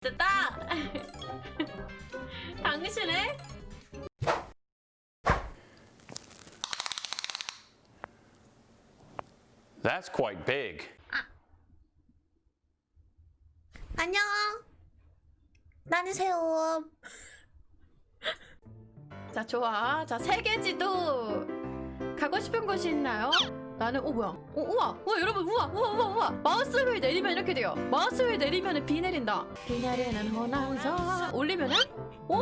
됐다. 당신의 That's quite big. 안녕. 나는 새우. 자 좋아. 자 세계 지도 가고 싶은 곳이 있나요? 나는 오 뭐야? 오 우와 우와 여러분 우와 우와 우와 우와 마우스 휠 내리면 이렇게 돼요. 마우스 휠 내리면은 비 내린다. 비 내리는 호남선 올리면은 오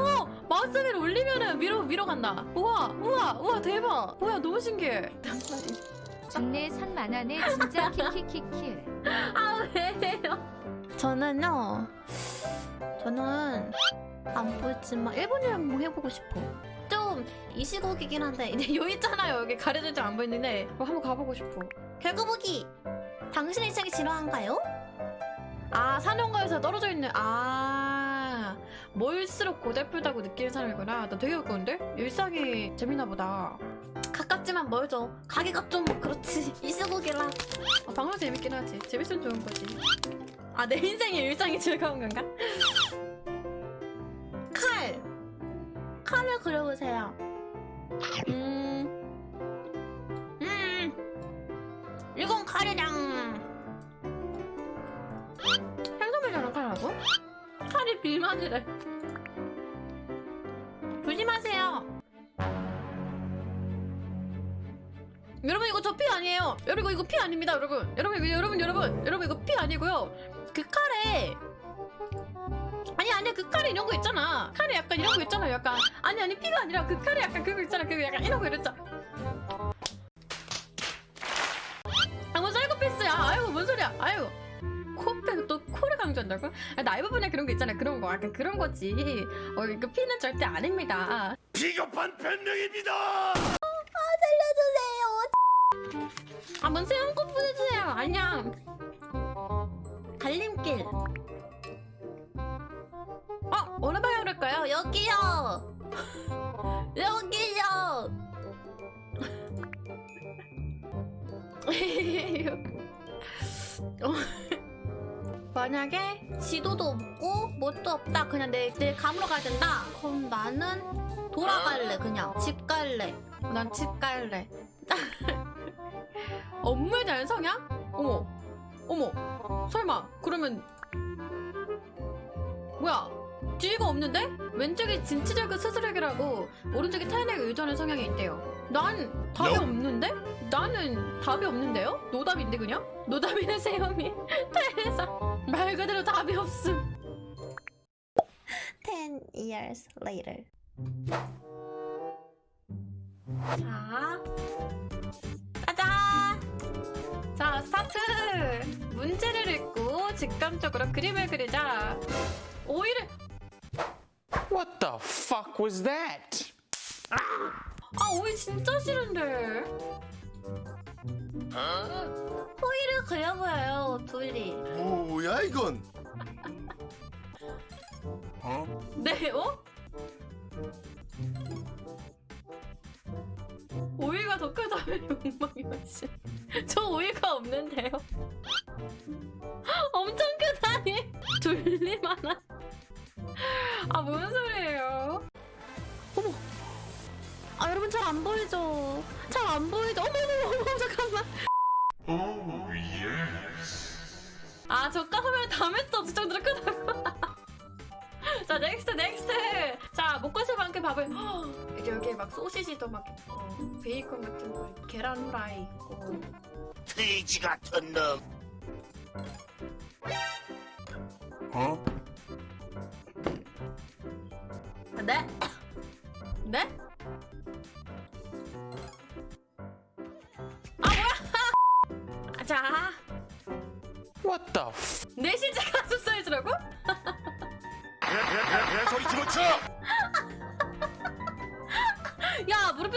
마우스 휠 올리면은 위로 위로 간다. 우와 우와 우와 대박. 뭐야 너무 신기해. 중내 산 만화네 진짜 키키키키. 아 왜요? 저는요. 저는 안 보였지만 일본 여행 한번 해보고 싶어. 좀 이 시국이긴 한데 이제 여기 있잖아요. 여기 가려져 좀안 보이는데 뭐 한번 가보고 싶어. 결과보기. 당신의 책이 지루한가요? 아 산업가에서 떨어져 있는 아 멀수록 고달프다고 느끼는 사람이구나. 나 되게 웃건데 일상이 재밌나 보다. 가깝지만 멀죠. 가기가 좀 그렇지. 이 시국이라. 아, 방송 재밌긴 하지. 재밌으면 좋은 거지. 아, 내 인생의 일상이 즐거운 건가? 여러분 이거 저 피 아니에요. 여러분 이거, 피 아닙니다, 여러분. 여러분 여러분 여러분 여러분 이거 피 아니고요. 그 칼에 아니 아니야 그 칼에 이런 거 있잖아. 칼에 약간 이런 거 있잖아. 약간 아니 아니 피가 아니라 그 칼에 약간 그거 있잖아. 그거 약간 이런 거 이랬잖아. 아뭔 사이코패스야. 아이고 뭔 소리야. 아이고. 코 빼고 또 코를 강조한다고? 아, 나이 부분에 그런 거 있잖아. 그런 거 약간 그런 거지. 어 이거 피는 절대 아닙니다. 비겁한 변명입니다! 새로운 거 보내주세요. 안녕. 갈림길. 어, 어느 방향으로일까요? 여기요. 여기요. 어, 만약에 지도도 없고 뭣도 없다. 그냥 내, 내 감으로 가야 된다. 그럼 나는 돌아갈래. 그냥 집 갈래. 난 집 갈래. 업무에 대한 성향? 어머, 어머, 설마 그러면 뭐야? 뒤가 없는데? 왼쪽이 진취적인 스스로에게라고 오른쪽이 타인에게 의존하는 성향이 있대요. 난 답이 Nope. 없는데? 나는 답이 없는데요? 노답인데 그냥? 노답이네 세영이 퇴사 말 그대로 답이 없음. 10 years later. 자! 자, 스타트! 문제를 읽고 직감적으로 그림을 그리자. 오이를, What the fuck was that? 아, 오이 진짜 싫은데. 호이를 그려보여요, 둘이. 뭐야 이건? 네, 어? 오이가 더 크다면 욕망이었지. 저 오이가 없는데요. 엄청 크다니. 하나. 아, 뭔 소리예요? 어머. 아, 여러분 잘 안 보이죠? 잘 안 보이죠? 어머, 어머, 어머, 잠깐만. 아, 저가 화면에 담을 수 없을 정도로 크다고. 자, 넥스트, 넥스트. 자, 목걸이 만큼 밥을. 헉, 이게 여기에 막 소시지도 막 있고, 베이컨 같은 거, 있고, 계란 후라이 있고. 돼지 같은 놈. Huh? 네? 네? 아, 뭐야! 자, What the f- 내 실제 가슴 사이즈라고? 소리 집어쳐!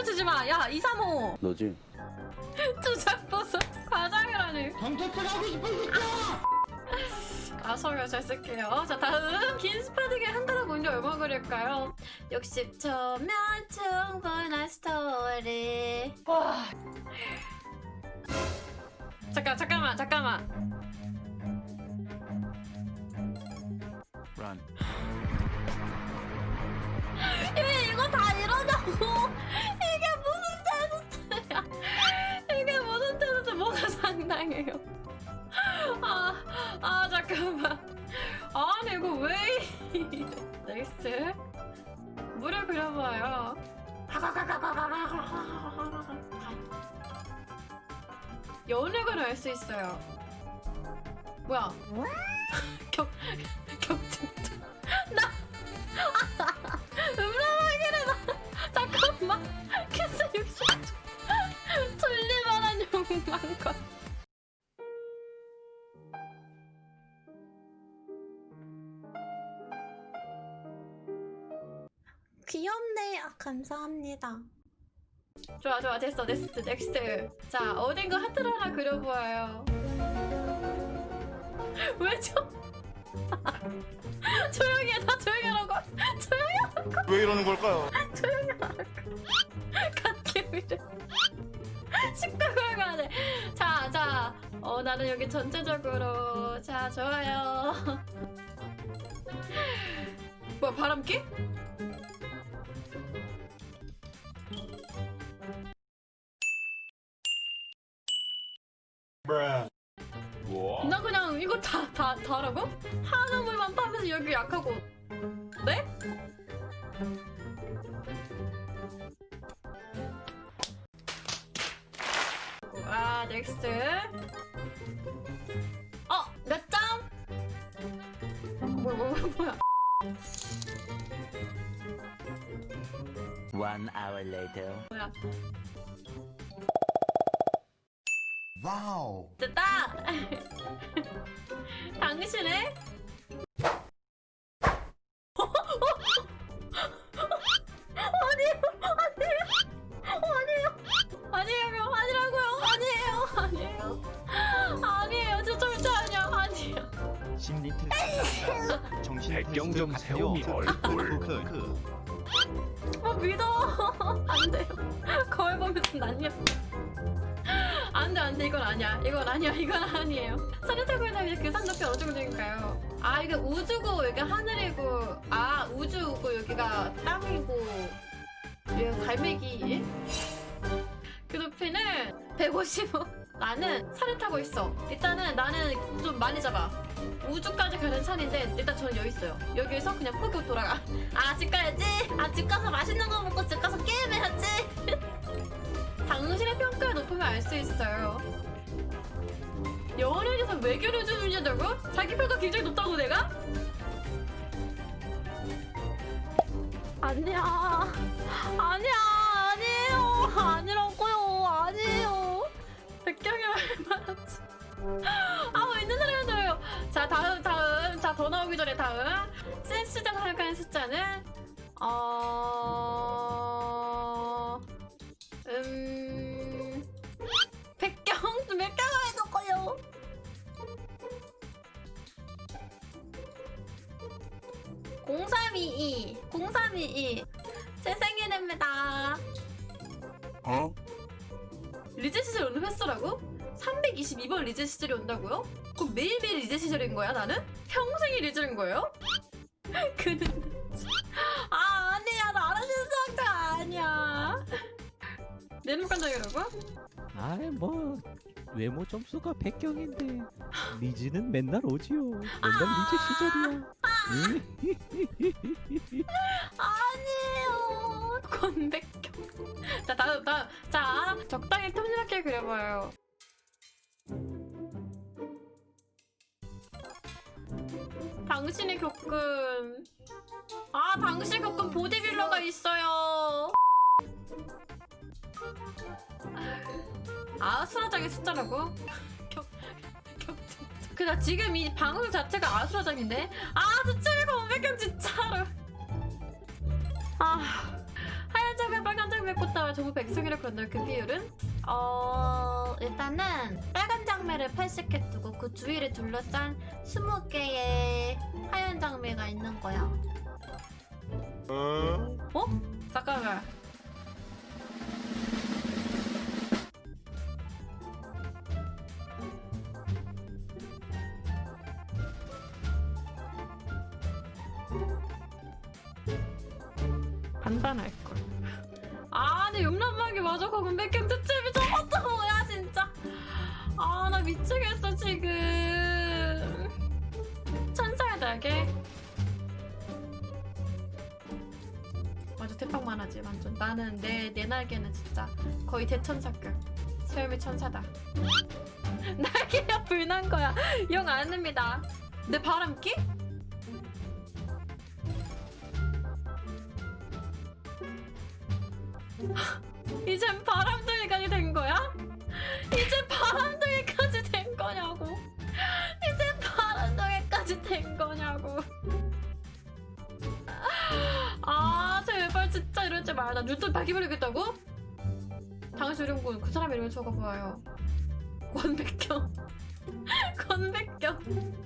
치지 마. 야, 235. 너지? 투작 보석 과장이라니. 경찰서 가고 싶으니까! 아, 설명 잘 쓸게요. 자, 다음. 긴 스파딩에 한 달에 먼저 얼마 그릴까요? 60초면 충분한 스토리. 와. 잠깐, 잠깐만, 잠깐만. Run. 왜 이거 다 이러냐고 상당해요. 아, 아 잠깐만. 아니 이거 왜 이래 넥스트 물을 그려봐요. 연액을 할수 있어요. 뭐야? 격나 합니다 좋아 좋아 됐어 넥스트 넥스트 자 어딘가 하트를 하나 그려보아요 왜죠? 조용히 해다 조용히 하라고 조용히 왜 이러는 걸까요? 갓개미를 식당을 가야 돼. 자, 자, 어 나는 여기 전체적으로 자 좋아요. 뭐야 바람기? 다다 다라고? 한우물만 파면서 여기 약하고 네? 아 넥스트 어! 몇 점? 뭐야 뭐야 뭐야 One hour later. 뭐야 와우. 됐다! 당신의 아니에요, 아니에요, 아니에요, 아니라고요, 아니에요, 아니에요, 아니에요, 저 절대 아니야, 아니에요. 심리 테스트 정신 백경 좀 같아요. 얼굴. 그, 그, 어 믿어, 안 돼요. 거울 보면서 난요. 안돼 안돼 이건 아니야. 이건 아니야. 이건 아니에요. 산을 타고 있는 이제 그산 높이 어느 정도인가요? 아 이게 우주고 여기 하늘이고 아 우주고 여기가 땅이고 여기 갈매기? 그 높이는 155 나는 산을 타고 있어. 일단은 나는 좀 많이 잡아. 우주까지 가는 산인데 일단 저는 여기 있어요. 여기에서 그냥 포기고 돌아가. 아 집 가야지. 아 집 가서 맛있는 거 먹고 집 가서 게임해야지 당신의 평가가 높으면 알 수 있어요. 연예인에서 외교를 주문한다고? 자기 평가 굉장히 높다고 내가? 아니야. 아니야. 아니에요. 아니라고요. 아니에요. 백경이 얼마나지? 아, 뭐 있는 사람이 들어요. 자, 다음, 다음. 자, 더 나오기 전에 다음. 센스장 사용하는 숫자는, 어, 시절이 온다고요? 그럼 매일매일 리제 시절인 거야 나는? 평생이 리제인 거예요? 그는 아 아니야 나 알아주는 상자 아니야 내눈 깜짝이라고? 아이 뭐 외모 점수가 100경인데 리즈는 맨날 오지요 맨날 리즈 시절이야 응? 아니에요 권백경 자 다음 다음 자 적당히 틈새롭게 그려봐요 당신이 겪은 아 당신이 겪은 보디빌러가 있어요 아수라장의 숫자라고? 그나 지금 이 방송 자체가 아수라장인데 아 수치가 권백경 진짜로 아 하얀 장면 빨간 장면 꽃다발 전부 백송이라 그런다 그 비율은? 어, 일단은 빨간 장미를 80개 두고 그 주위를 둘러싼 20개의 하얀 장미가 있는 거야. 어? 어? 잠깐만. 반반할걸. 아니, 용란 마저 거금 백경 특집이 저것도 뭐야 진짜. 아, 나 미치겠어 지금. 천사의 날개. 맞아 대빵만 하지 완전. 나는 내 내 날개는 진짜 거의 대천사급. 세움의 천사다. 날개가 불난 거야. 용 아닙니다. 내 바람기? 눈뜨 발기버리겠다고? 당신 이름군 그 사람 이름을 적어보아요. 권백경. 권백경.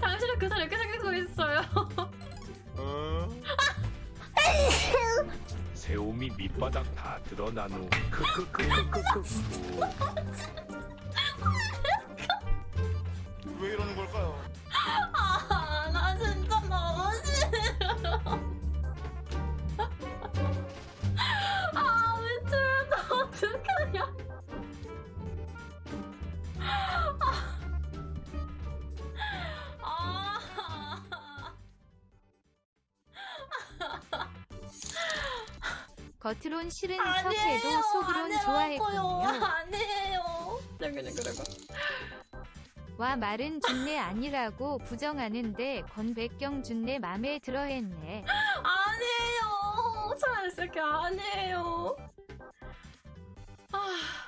당신은 그 사람 이렇게 생각하고 있어요? 새우미 밑바닥 다 드러난 후 크크크크크크 겉으론 싫은. 척해도 속으론 좋아했군요. 아니에요. 그냥 그냥 그러고. 와 말은 준내 아니라고 부정하는데 권백경 준내 맘에 들어했네. 차라리 쓸게 아니에요. 아,